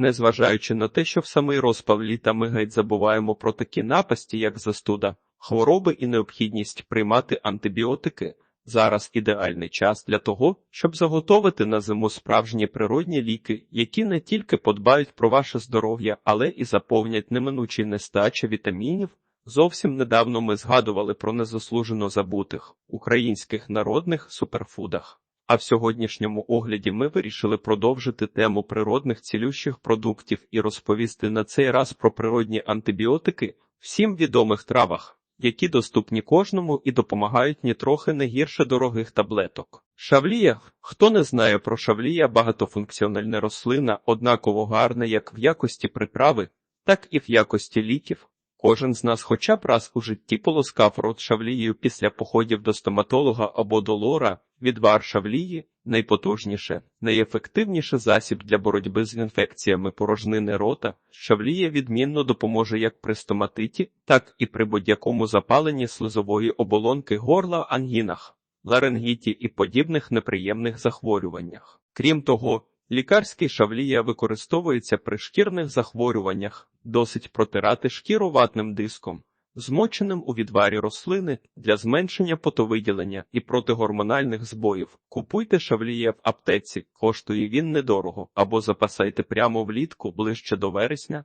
Незважаючи на те, що в самий розпал літа ми геть забуваємо про такі напасті, як застуда, хвороби і необхідність приймати антибіотики. Зараз ідеальний час для того, щоб заготовити на зиму справжні природні ліки, які не тільки подбають про ваше здоров'я, але і заповнять неминучі нестачі вітамінів. Зовсім недавно ми згадували про незаслужено забутих українських народних суперфудах. А в сьогоднішньому огляді ми вирішили продовжити тему природних цілющих продуктів і розповісти на цей раз про природні антибіотики всім відомих травах, які доступні кожному і допомагають нітрохи не гірше дорогих таблеток. Шавлія, хто не знає про шавлія, багатофункціональна рослина, однаково гарна як в якості приправи, так і в якості ліків. Кожен з нас хоча б раз у житті полоскав рот шавлією після походів до стоматолога або до лора. Відвар шавлії найпотужніше, найефективніше засіб для боротьби з інфекціями порожнини рота. Шавлія відмінно допоможе як при стоматиті, так і при будь-якому запаленні слизової оболонки горла, ангінах, ларингіті і подібних неприємних захворюваннях. Крім того, лікарський шавлія використовується при шкірних захворюваннях, досить протирати шкіру ватним диском змоченим у відварі рослини для зменшення потовиділення і протигормональних збоїв. Купуйте шавліє в аптеці, коштує він недорого, або запасайте прямо влітку ближче до вересня.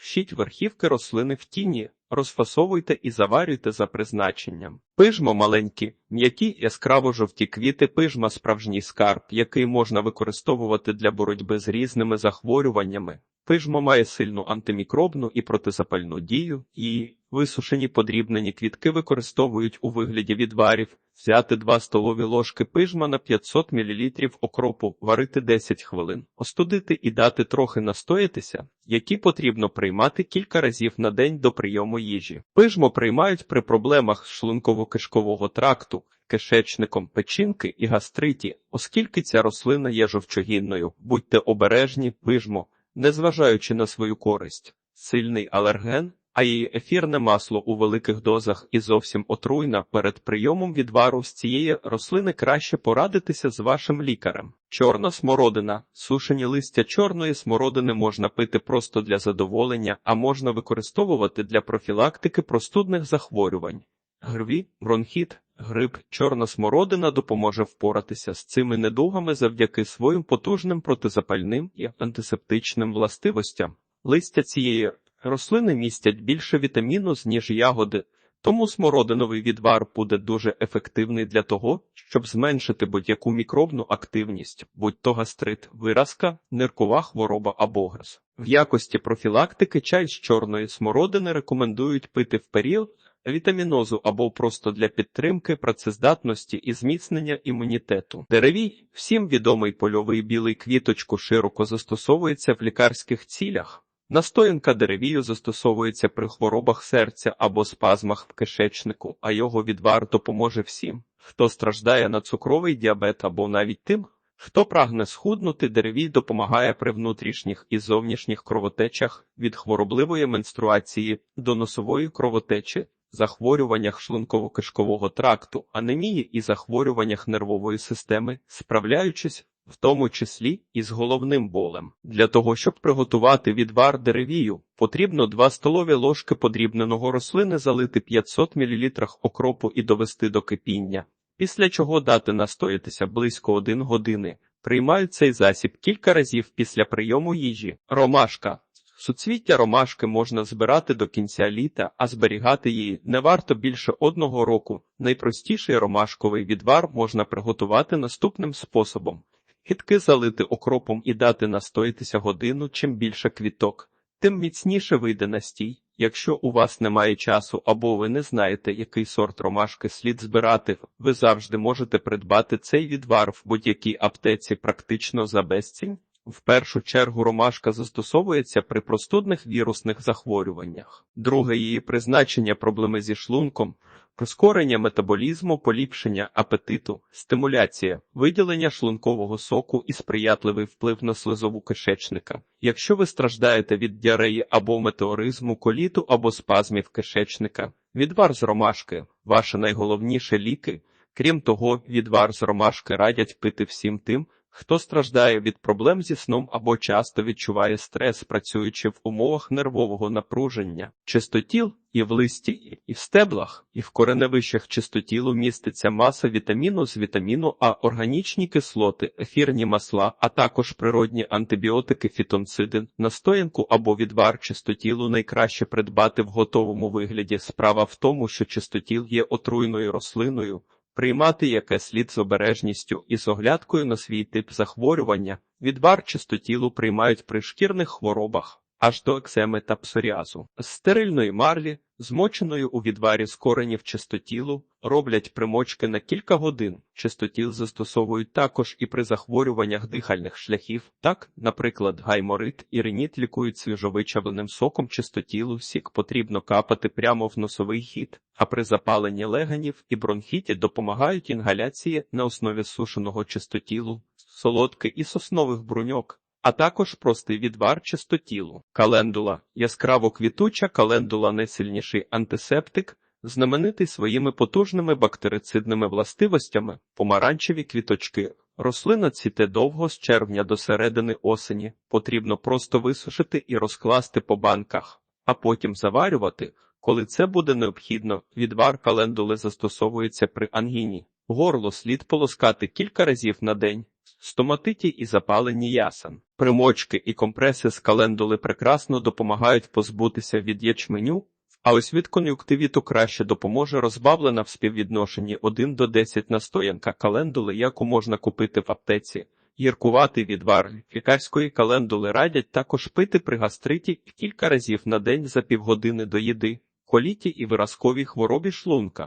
Щіть верхівки рослини в тіні, розфасовуйте і заварюйте за призначенням. Пижмо маленькі, м'які яскраво жовті квіти, пижма справжній скарб, який можна використовувати для боротьби з різними захворюваннями. Пижмо має сильну антимікробну і протизапальну дію, і висушені подрібнені квітки використовують у вигляді відварів, взяти 2 столові ложки пижма на 500 мл окропу, варити 10 хвилин, остудити і дати трохи настоятися, які потрібно приймати кілька разів на день до прийому їжі. Пижмо приймають при проблемах шлунково-кишкового тракту, кишечником, печінки і гастриті, оскільки ця рослина є жовчогінною, будьте обережні, пижмо незважаючи на свою користь, сильний алерген, а її ефірне масло у великих дозах і зовсім отруйна перед прийомом відвару з цієї рослини краще порадитися з вашим лікарем. Чорна смородина, сушені листя чорної смородини можна пити просто для задоволення, а можна використовувати для профілактики простудних захворювань. Грві, бронхіт, грип, чорна смородина допоможе впоратися з цими недугами завдяки своїм потужним протизапальним і антисептичним властивостям. Листя цієї рослини містять більше вітаміну, ніж ягоди, тому смородиновий відвар буде дуже ефективний для того, щоб зменшити будь-яку мікробну активність, будь то гастрит, виразка, ниркова хвороба або газ. В якості профілактики чай з чорної смородини рекомендують пити в період вітамінозу або просто для підтримки працездатності і зміцнення імунітету. Деревій, всім відомий польовий білий квіточку широко застосовується в лікарських цілях. Настоянка деревію застосовується при хворобах серця або спазмах в кишечнику, а його відвар допоможе всім, хто страждає на цукровий діабет або навіть тим, хто прагне схуднути, деревій допомагає при внутрішніх і зовнішніх кровотечах від хворобливої менструації до носової кровотечі, захворюваннях шлунково-кишкового тракту, анемії і захворюваннях нервової системи, справляючись в тому числі і з головним болем. Для того, щоб приготувати відвар деревію, потрібно 2 столові ложки подрібненого рослини залити 500 мл окропу і довести до кипіння, після чого дати настоятися близько 1 години. Приймають цей засіб кілька разів після прийому їжі. Ромашка Суцвіття ромашки можна збирати до кінця літа, а зберігати її не варто більше одного року. Найпростіший ромашковий відвар можна приготувати наступним способом: Хітки залити окропом і дати настоїтися годину, чим більше квіток, тим міцніше вийде настій. Якщо у вас немає часу або ви не знаєте, який сорт ромашки слід збирати, ви завжди можете придбати цей відвар в будь-якій аптеці практично за безцінь. В першу чергу ромашка застосовується при простудних вірусних захворюваннях. Друге її призначення проблеми зі шлунком, прискорення метаболізму, поліпшення апетиту, стимуляція, виділення шлункового соку і сприятливий вплив на слизову кишечника. Якщо ви страждаєте від діареї або метеоризму, коліту або спазмів кишечника, відвар з ромашки, ваше найголовніше ліки. Крім того, відвар з ромашки радять пити всім тим, Хто страждає від проблем зі сном або часто відчуває стрес, працюючи в умовах нервового напруження, чистотіл і в листі, і в стеблах, і в кореневищах чистотілу міститься маса вітаміну з вітаміну А, органічні кислоти, ефірні масла, а також природні антибіотики фітонцидин, настоянку або відвар чистотілу найкраще придбати в готовому вигляді. Справа в тому, що чистотіл є отруйною рослиною, приймати яке слід з обережністю і з оглядкою на свій тип захворювання. Відвар чистотілу приймають при шкірних хворобах аж до екземи та псоріазу. З стерильної марлі, змоченою у відварі з коренів чистотілу, роблять примочки на кілька годин. Чистотіл застосовують також і при захворюваннях дихальних шляхів. Так, наприклад, гайморит і реніт лікують свіжовичавленим соком чистотілу, сік потрібно капати прямо в носовий хід, а при запаленні легенів і бронхіті допомагають інгаляції на основі сушеного чистотілу, солодки і соснових бруньок а також простий відвар чистотілу. Календула яскраво квітуча календула найсильніший антисептик, знаменитий своїми потужними бактерицидними властивостями, помаранчеві квіточки. Рослина цвіте довго з червня до середини осені, потрібно просто висушити і розкласти по банках, а потім заварювати. Коли це буде необхідно, відвар календули застосовується при ангіні. Горло слід полоскати кілька разів на день. Стоматиті і запалені ясен. Примочки і компреси з календули прекрасно допомагають позбутися від ячменю, а ось від кон'юктивіту краще допоможе розбавлена в співвідношенні 1 до 10 настоянка календули, яку можна купити в аптеці. Гіркуватий відвар лікарської календули радять також пити при гастриті кілька разів на день за півгодини до їди, коліті і виразковій хворобі шлунка.